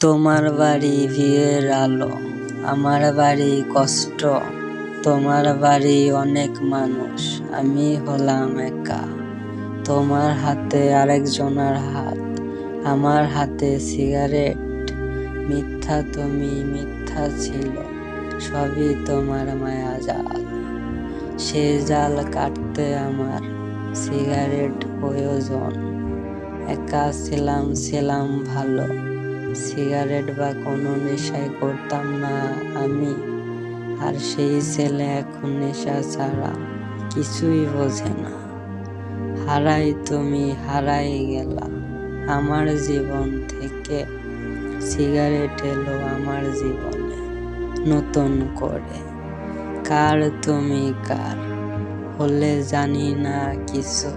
তোমার বাড়ি বিয়ের আলো, আমার বাড়ি কষ্ট, তোমার বাড়ি অনেক মানুষ, আমি হলাম একা। তোমার হাতে আরেকজনের হাত, আমার হাতে সিগারেট। মিথ্যা তুমি মিথ্যা ছিল, সবই তোমার মায়া জাল। সে জাল কাটতে আমার সিগারেট প্রয়োজন, একা ছিলাম ছিলাম ভালো। সিগারেট বা কোনো নেশাই করতাম না আমি। আর সেই ছেলে এখন নেশা ছাড়া কিছুই বোঝে না। হারাই তুমি, হারাই গেলা। আমার জীবন থেকে সিগারেট এলো আমার জীবনে নতুন করে। কার তুমি কার? হলে জানি না কিছু।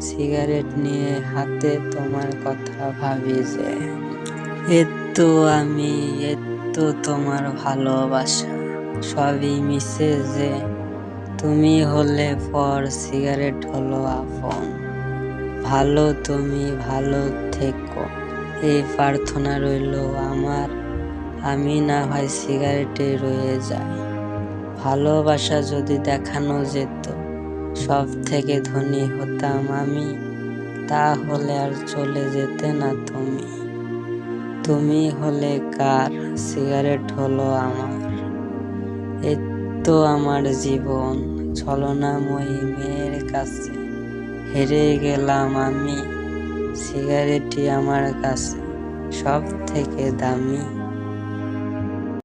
সিগারেট নিয়ে হাতে তোমার কথা ভাবি যে এতো আমি, এতো তোমার ভালোবাসা, সবই মিশে যে তুমি হলে পর সিগারেট হলো আপন। ভালো তুমি, ভালো থেকো, এই প্রার্থনা রইল আমার। আমি না হয় সিগারেটে রয়ে যাই। ভালোবাসা যদি দেখানো যেত, সব থেকে ধনী হতাম আমি, তাহলে আর চলে যেতে না তুমি। তুমি হলে কার? সিগারেট হলো আমার। এত আমার জীবন। ছলনাময়ী মেয়ের কাছে। হেরে গেলাম আমি। সিগারেটই আমার কাছে। সব থেকে দামি